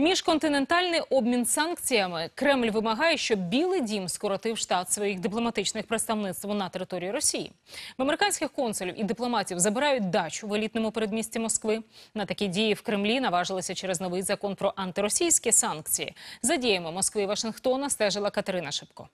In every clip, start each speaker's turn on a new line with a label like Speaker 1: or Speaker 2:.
Speaker 1: Міжконтинентальний обмін санкціями Кремль вимагає, щоб Білий Дім скоротив штат своїх дипломатичних представництв на території Росії. В американських консулів і дипломатів забирають дачу в елітному передмісті Москви. На такі дії в Кремлі наважилися через новий закон про антиросійські санкції. За діями Москви і Вашингтона стежила Катерина Шипко.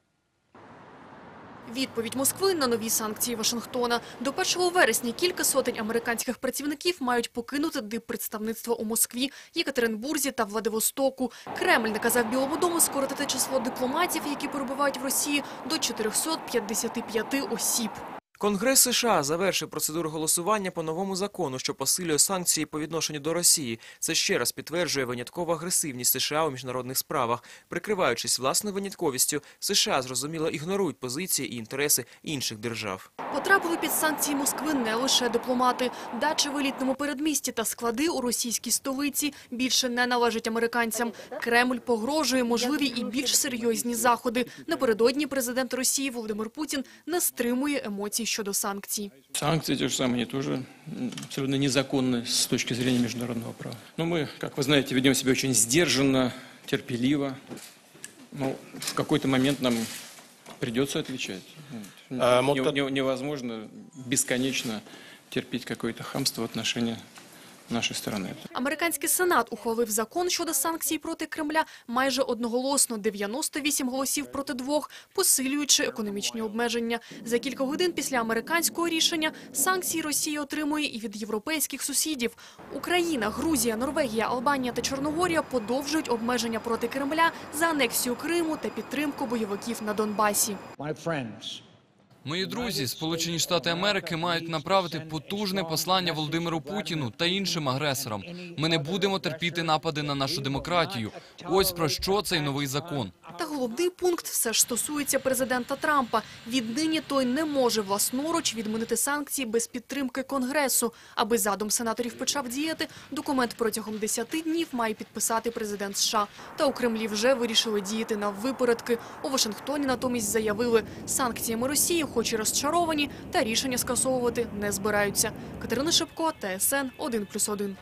Speaker 2: Відповідь Москви на нові санкції Вашингтона. До 1 вересня кілька сотень американських працівників мають покинути диппредставництво у Москві, Єкатеринбурзі та Владивостоку. Кремль наказав Білому дому скоротити число дипломатів, які перебувають в Росії, до 455 осіб.
Speaker 3: Конгрес США завершив процедуру голосування по новому закону, що посилює санкції по відношенню до Росії. Це ще раз підтверджує виняткову агресивність США у міжнародних справах. Прикриваючись власною винятковістю, США зрозуміло ігнорують позиції і інтереси інших держав.
Speaker 2: Потрапили під санкції Москви не лише дипломати. Дачі в елітному передмісті та склади у російській столиці більше не належать американцям. Кремль погрожує можливі і більш серйозні заходи. Напередодні президент Росії Володимир Путін не стримує емоцій Білорусі щодо санкцій.
Speaker 4: Санкції ті ж самі вони теж абсолютно незаконні з точки зрения міжнародного права. Ну ми, як ви знаєте, ведемо себе дуже здержано, терпеливо. Ну, в какой-то момент нам придется отвечать. Ну,
Speaker 5: а,
Speaker 4: невозможно бесконечно терпеть какое-то хамство в отношении нашей страны.
Speaker 2: Американський сенат ухвалив закон щодо санкцій проти Кремля майже одноголосно – 98 голосів проти двох, посилюючи економічні обмеження. За кілька годин після американського рішення санкції Росія отримує і від європейських сусідів. Україна, Грузія, Норвегія, Албанія та Чорногорія подовжують обмеження проти Кремля за анексію Криму та підтримку бойовиків на Донбасі.
Speaker 6: Мої друзі, Сполучені Штати Америки мають направити потужне послання Володимиру Путіну та іншим агресорам. Ми не будемо терпіти напади на нашу демократію. Ось про що цей новий закон.
Speaker 2: Головний пункт все ж стосується президента Трампа. Віднині той не може власноруч відмінити санкції без підтримки Конгресу. Аби задум сенаторів почав діяти, документ протягом 10 днів має підписати президент США. Та у Кремлі вже вирішили діяти на випередки. У Вашингтоні натомість заявили, санкціями Росії хоч і розчаровані, та рішення скасовувати не збираються. Катерина Шипко, ТСН 1+,1.